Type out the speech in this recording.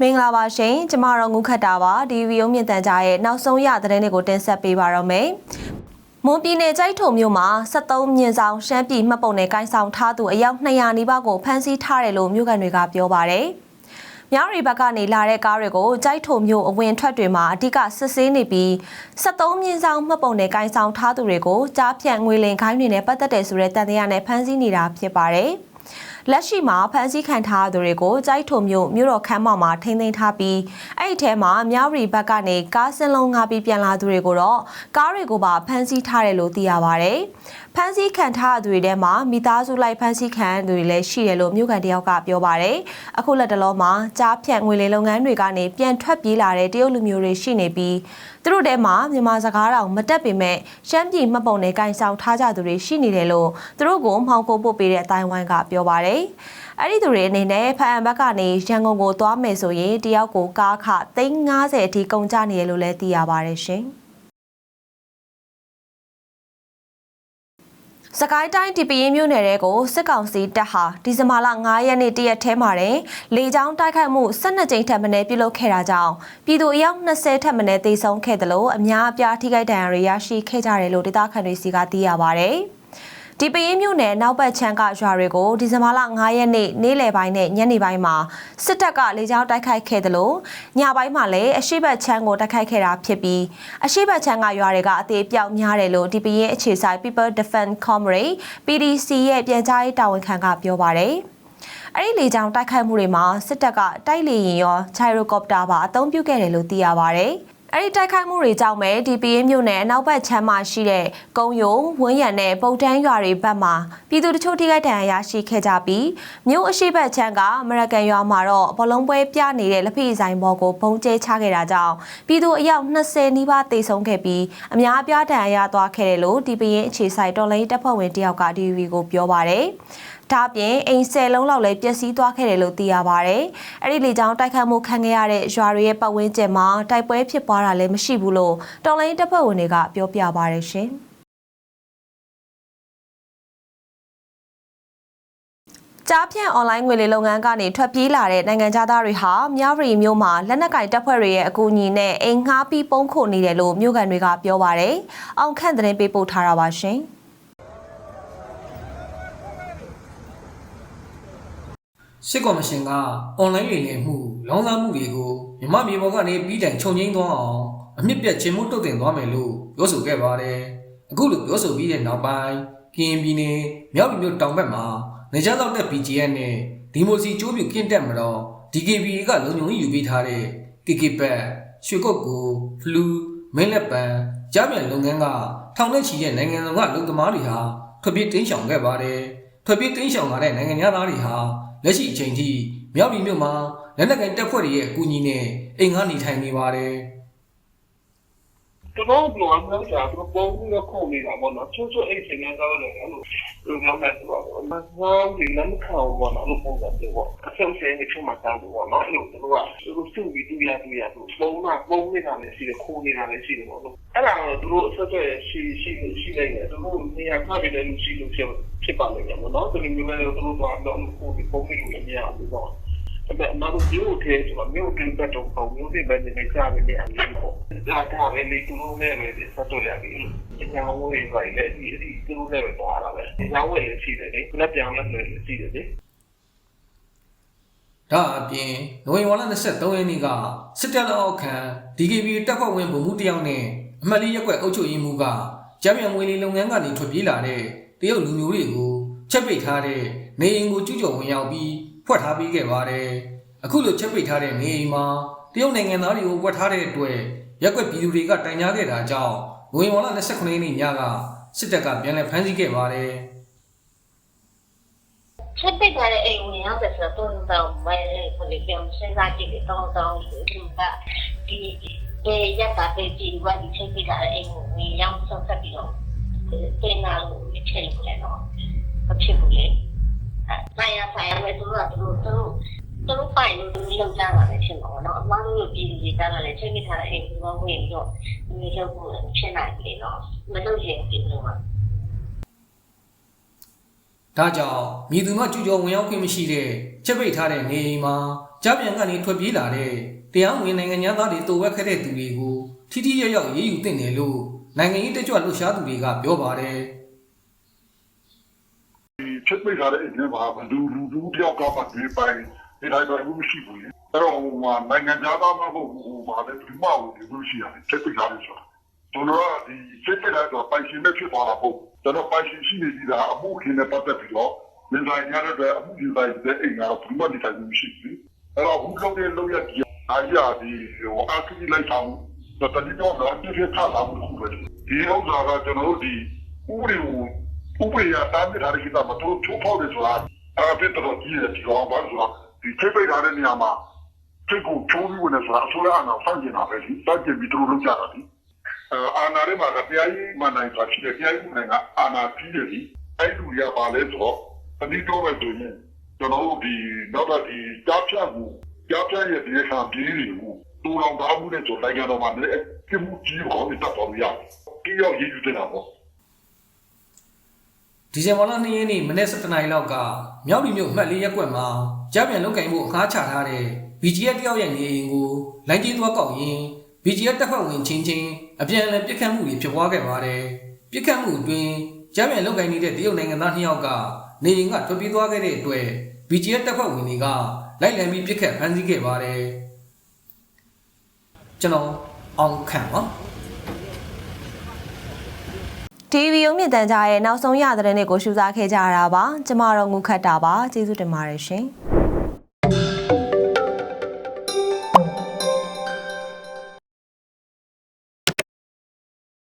မင်္ဂလာပါရှင်ကျမတို့ငုခတ်တာပါဒီဗီဒီယိုမြင့်တန်ကြားရဲ့နောက်ဆုံးရသတင်းတွေကိုတင်ဆက်ပေးပါရမယ်မွန်ပြည်နယ်ကြိုက်ထုံမြို့မှာ73မြင်းဆောင်ရှမ်းပြည်မှတ်ပုံနဲ့ကိုင်းဆောင်ထားသူအယောက်200နီးပါးကိုဖမ်းဆီးထားတယ်လို့မြို့ကန်တွေကပြောပါတယ်မြောက်ရီဘက်ကနေလာတဲ့ကားတွေကိုကြိုက်ထုံမြို့အဝင်ထွက်တွေမှာအ धिक စစ်ဆေးနေပြီး73မြင်းဆောင်မှတ်ပုံနဲ့ကိုင်းဆောင်ထားသူတွေကိုကြားဖြန့်ငွေလင်ခိုင်းတွေနဲ့ပတ်သက်တယ်ဆိုတဲ့တန်တရားနဲ့ဖမ်းဆီးနေတာဖြစ်ပါတယ်။ လက်ရှိမှာဖမ်းဆီးခံထားရသူတွေကိုကြိုက်ထုံမြို့မြို့တော်ခမ်းမမှာထိန်းသိမ်းထားပြီးအဲ့ဒီထဲမှာမြောက်ရီဘက်ကနေကားစင်းလုံးငါပြီးပြန်လာသူတွေကိုတော့ကားတွေကိုပါဖမ်းဆီးထားတယ်လို့သိရပါဗျ။ဖမ်းဆီးခံထားရသူတွေထဲမှာမိသားစုလိုက်ဖမ်းဆီးခံရသူတွေလည်းရှိတယ်လို့မြို့ကန်တယောက်ကပြောပါတယ်။အခုလက်တလောမှာကြားဖြတ်ငွေလေလုပ်ငန်းတွေကနေပြန်ထွက်ပြေးလာတဲ့တရုတ်လူမျိုးတွေရှိနေပြီးသူတို့ထဲမှာမြန်မာစကားတောင်မတက်ပေမဲ့ရှမ်းပြည်မှတ်ပုံနဲ့ကင်ဆောင်ထားကြသူတွေရှိနေတယ်လို့သူတို့ကိုမှောင်ခိုပို့ပေးတဲ့အတိုင်းဝိုင်းကပြောပါတယ်။အဲ့ဒီသူတွေအနေနဲ့ဖအံဘက်ကနေရန်ကုန်ကိုသွားမယ်ဆိုရင်တယောက်ကိုကားခ350အထိကုန်ကျနေတယ်လို့လည်းသိရပါတယ်ရှင်။စကိုင်းတိုင်းဒီပရင်မြို့နယ်တဲကိုစစ်ကောင်စီတပ်ဟာဒီဇင်ဘာလ9ရက်နေ့တရက်ထဲမှာတင်လေကြောင်းတိုက်ခိုက်မှု12ကြိမ်ထပ်မံပြုလုပ်ခဲ့တာကြောင့်ပြည်သူအယောက်20ထပ်မံသေဆုံးခဲ့တယ်လို့အများအပြားထိခိုက်ဒဏ်ရာတွေရရှိခဲ့ကြတယ်လို့ဒေသခံတွေစီကသိရပါဗျ။ ဒီပရင်မြို့နယ်နောက်ဘက်ချမ်းကရွာတွေကိုဒီဇင်ဘာလ9ရက်နေ့နေ့လယ်ပိုင်းနဲ့ညနေပိုင်းမှာစစ်တပ်ကလေကြောင်းတိုက်ခိုက်ခဲ့တယ်လို့ညပိုင်းမှာလည်းအရှိတ်ချမ်းကိုတိုက်ခိုက်ခဲ့တာဖြစ်ပြီးအရှိတ်ချမ်းကရွာတွေကအသေးပြောက်များတယ်လို့ဒီပရင်အခြေဆိုင် People Defense Comrade PDC ရဲ့ပြန်ကြားရေးတာဝန်ခံကပြောပါတယ်အဲ့ဒီလေကြောင်းတိုက်ခိုက်မှုတွေမှာစစ်တပ်ကတိုက်လေရင်ရောခြိုင်ရိုကော်ပတာပါအသုံးပြုခဲ့တယ်လို့သိရပါဗျ။ အဲ့ဒီတိုက်ခိုက်မှုတွေကြောင့်ပဲ DPA မြို့နယ်အနောက်ဘက်ခြမ်းမှာရှိတဲ့ကုန်းယုံဝန်းရံနဲ့ပုတ်တန်းရွာတွေဘက်မှာပြည်သူတချို့ထိခိုက်ဒဏ်ရာရရှိခဲ့ကြပြီးမြို့အရှိဘက်ခြမ်းကအမေရိကန်ရွာမှာတော့ဘလုံးပွဲပြနေတဲ့လက်ဖက်ဆိုင်ဘော်ကိုပုံကျဲချခဲ့တာကြောင့်ပြည်သူအယောက်20နီးပါးသေဆုံးခဲ့ပြီးအများအပြားဒဏ်ရာရသွားခဲ့တယ်လို့ DPA အခြေဆိုင်တော်လိုင်းတပ်ဖွဲ့ဝင်တယောက်က DVB ကိုပြောပါတယ် ဒါအပြင်အိမ်ဆယ်လုံးလောက်လည်းပျက်စီးသွားခဲ့တယ်လို့သိရပါဗျ။အဲ့ဒီလေကြောင်းတိုက်ခတ်မှုခံခဲ့ရတဲ့ရွာတွေရဲ့ပတ်ဝန်းကျင်မှာတိုက်ပွဲဖြစ်ပွားတာလည်းမရှိဘူးလို့တော်လိုင်းတပ်ဖွဲ့ဝင်တွေကပြောပြပါရရှင်။ကြားဖြန့်အွန်လိုင်းငွေလေလုပ်ငန်းကနေထွက်ပြေးလာတဲ့နိုင်ငံသားတွေဟာမြရီမြို့မှာလက်နက်ကင်တပ်ဖွဲ့တွေရဲ့အကူအညီနဲ့အိမ်ငှားပြီးပုံခုနေတယ်လို့မြို့ကန်တွေကပြောပါရယ်။အောင်ခန့်သတင်းပေးပို့ထားတာပါရှင်။ စစ်ကော်မရှင်ကအွန်လိုင်းလိမ်လည်မှုလောင်စာမှုတွေကိုမြမမြေပေါ်ကနေပြီးတိုင်ခြုံငိမ့်သွားအောင်အမြင့်ပြတ်ချင်းမှုတုတ်တင်သွားမယ်လို့ပြောဆိုခဲ့ပါတယ်။အခုလိုပြောဆိုပြီးတဲ့နောက်ပိုင်းကရင်ပြည်နယ်မြောက်ပြည်မြို့တောင်ဘက်မှာနေကြတော့တဲ့ BGN နဲ့ဒီမိုစီကျိုးပြကင်းတက်မှာတော့ DKBA ကလုံခြုံရေးယူပေးထားတဲ့ KK ဘက်ရွှေကုတ်ကိုဖလူမင်းလက်ပံကြားပြန်လုပ်ငန်းကထောင်နဲ့ချီတဲ့နိုင်ငံတော်ကလုံသမားတွေဟာထွက်ပြေးတင်းရှောင်ခဲ့ပါတယ်။ထွက်ပြေးတင်းရှောင်လာတဲ့နိုင်ငံသားတွေဟာ လက်ရှိအချိန်ထိမြောက်ပြည်မြို့မှာလက်နက်ကင်တပ်ဖွဲ့တွေရဲ့အကူအညီနဲ့အိမ်ငှားနေထိုင်နေပါတယ်။တော်တော်ပြောင်းလဲတာတော့ပုံပြီးတော့ခုန်နေတာပေါ့နော်ချိုးချိုးအိတ်စင်ကတော့လည်းအဲ့လို လိုမျိုးမဲ့ဆိုတော့မဆောင်းဒီလမ်းခေါင်ပေါ့နော်လို့ပုံစံမျိုးပေါ့အဆုံးစင်းနေချုံမှာတောင်းလို့ပေါ့နော်အဲ့လိုသူတို့ကသူတို့စုပြီးတူရတူရသူပုံနာပုံနေတာလည်းရှိတယ်ခိုးနေတာလည်းရှိတယ်ပေါ့နော်အဲ့ဒါတော့သူတို့အဆက်အသွယ်ရှိရှိရှိနေတယ်သူတို့နေရာဖပြီးတဲ့လူရှိလို့ဖြစ်ဖြစ်ပါလိမ့်မယ်ပေါ့နော်ဒီလိုမျိုးလည်းသူတို့တော့တော့ခိုးပြီးပုံနေလို့မရဘူးပေါ့ အဲ့ဒါမှတော့မြို့ထဲဆိုတော့မြို့ထဲဘက်တော့ပေါ့မြို့ထဲဘက်နေကြတယ်နေအရင်ပေါ့ဒါကလည်းလေသူတို့နဲ့ပဲဆက်တော့ရပြီ။ညာဝေးပဲလေဒီဒီသူတို့နဲ့ပဲသွားတာပဲ။ညာဝေးလည်းရှိတယ်လေ။လက်ပြောင်းလည်းလည်းရှိတယ်လေ။ဒါအပြင်နိုဝင်ဘာလ23ရက်နေ့ကစစ်တပ်လက်အောက်ခံ DKB တပ်ဖွဲ့ဝင်ဗိုလ်မှူးတယောက်နဲ့အမတ်လေးရက်ွက်အုပ်ချုပ်ရေးမှူးကကျမ်းမြန်ငွေလေးလုပ်ငန်းကနေထွက်ပြေးလာတဲ့တရုတ်လူမျိုးတွေကိုချက်ပိတ်ထားတဲ့နေအိမ်ကိုကျူးကျော်ဝင်ရောက်ပြီး ဖွက်ထားပေးခဲ့ပါတယ်။အခုလိုချက်ပိတ်ထားတဲ့နေအိမ်မှာတရုတ်နိုင်ငံသားတွေကိုဖွက်ထားတဲ့အတွက်ရက်ွက်ပြည်သူတွေကတိုင်ကြားခဲ့တာကြောင့်နိုဝင်ဘာလ29ရက်နေ့ညကစစ်တပ်ကပြန်လည်ဖမ်းဆီးခဲ့ပါတယ်။ချက်ပိတ်ထားတဲ့အိမ်ဝင်ရောက်တယ်ဆိုတော့တုံးတောင်မဲခလေးပြောင်းစဉ်းစားကြည့်တယ်တောင်းတောင်းဒီကဒီဒီရက်တာပဲကြည့်ဘာဒီချက်ပိတ်ထားတဲ့အိမ်ကိုဝင်ရောက်ဆုံးသက်ပြီးတော့တင်လာလို့ချက်လို့လည်းတော့မဖြစ်ဘူးလေအဲ ဆိုင်ရဆိုင်ရမဲ့သူတို့ကသူတို့သူတို့သူတို့ပိုင်လို့သူလုံကြတာလည်းဖြစ်မှာပေါ့နော်အမှားလို့ပြည်ပြည်ကြတာလည်းချက်ပိတ်ထားတဲ့အိမ်ကိုဝင်ပြီးတော့ဒီလောက်ကိုဖြစ်နိုင်တယ်နော်မလုပ်ရင်ဒီလိုပါဒဒါကြောင့်မြည်သူမှကျူကျော်ဝင်ရောက်ခွင့်မရှိတဲ့ချက်ပိတ်ထားတဲ့နေအိမ်မှာကြားပြန်ကနေထွက်ပြေးလာတဲ့တရားဝင်နိုင်ငံသားတွေတိုးဝက်ခဲ့တဲ့သူတွေကိုထိထိရောက်ရောက်ရေးယူသင့်တယ်လို့နိုင်ငံရေးတကြွလှုပ်ရှားသူတွေကပြောပါတယ်ဒီ ချက်ပိတ်ထားတဲ့အိမ်ထဲမှာဘလူလူလူတယောက်ကမှဒီပိုင်းဒီတိုင်းတော့မရှိဘူးလေအဲ့တော့ဟိုမှာနိုင်ငံသားမဟုတ်ဘူးဟိုမှာလည်းဒီမှာဒီလိုရှိရတယ်ချက်ပိတ်ထားတယ်ဆိုတာကျွန်တော်ကဒီချက်ပိတ်ထားတော့ပိုင်ရှင်နဲ့ဖြစ်သွားတာပေါ့ကျွန်တော်ပိုင်ရှင်ရှိနေပြီလားအမှုခင်းနဲ့ပတ်သက်ပြီးတော့မင်းတိုင်းရတဲ့အတွက်အမှုကြီးတိုင်းတဲ့အိမ်ကတော့ဘယ်မှဒီတိုင်းမရှိဘူးအဲ့တော့ဘူးလုံးတဲ့လုံးရကြီးအားရဒီဟိုအကူကြီးလိုက်ဆောင်တော့တတိယတော့ဒီဖြစ်ထားတာဘူးပဲဒီဥစ္စာကကျွန်တော်တို့ဒီဥပဒေကို ဥပဒေရတားမြစ်ထားတဲ့ကိစ္စမှာတို့ချိုးဖောက်တယ်ဆိုတာအဲ့ဒါပြတော့ကြီးတယ်ဒီကောင်ဘာလို့ဆိုတာဒီချိတ်ပိတ်ထားတဲ့နေရာမှာချိတ်ကိုချိုးပြီးဝင်နေဆိုတာအစိုးရအနာစောင့်ကျင်တာပဲဒီစောင့်ကျင်ပြီးတို့လုပ်ကြတာဒီအာနာရဲမှာကတရားရေးမှနိုင်တာရှိတယ်တရားရေးမှနိုင်ကအာနာပြီးတယ်ဒီအဲ့လူရပါလဲဆိုတော့တတိတော့ပဲဆိုရင်ကျွန်တော်တို့ဒီနောက်တော့ဒီကြားဖြတ်မှုကြားဖြတ်ရဲ့ဒီခါပြီးနေမှုတူတော်သားမှုနဲ့ဆိုတိုင်းကတော့မှလည်းအမှုကြီးကိုတတ်တော်ရဒီရောက်ရေးယူတဲ့တော့ ဒီဇင်ဘာလ2ရက်နေ့မနေ့7:00နာရီလောက်ကမြောက်ပြည်မြို့မှတ်လေးရက်ကွက်မှာကြားပြန်လုတ်ကင်ဖို့အခါချထားတဲ့ BGF တယောက်ရဲ့နေအိမ်ကိုလိုင်းကြီးသွားကောက်ရင် BGF တပ်ဖွဲ့ဝင်ချင်းချင်းအပြန်အလှန်ပြစ်ခတ်မှုတွေဖြစ်ပွားခဲ့ပါတယ်။ပြစ်ခတ်မှုအတွင်းကြားပြန်လုတ်ကင်နေတဲ့တရုတ်နိုင်ငံသား2ယောက်ကနေအိမ်ကထွက်ပြေးသွားခဲ့တဲ့အတွက် BGF တပ်ဖွဲ့ဝင်တွေကလိုက်လံပြီးပြစ်ခတ်ဖမ်းဆီးခဲ့ပါတယ်။ကျွန်တော်အောင်ခန့်ပါ TV ရုံမြင့်တန်ကြားရဲ့နောက်ဆုံးရတဲ့တဲ့နေ့ကိုရှုစားခဲ့ကြရတာပါကျမတို့ငုခတ်တာပါကျေးဇူးတင်ပါတယ်ရှင်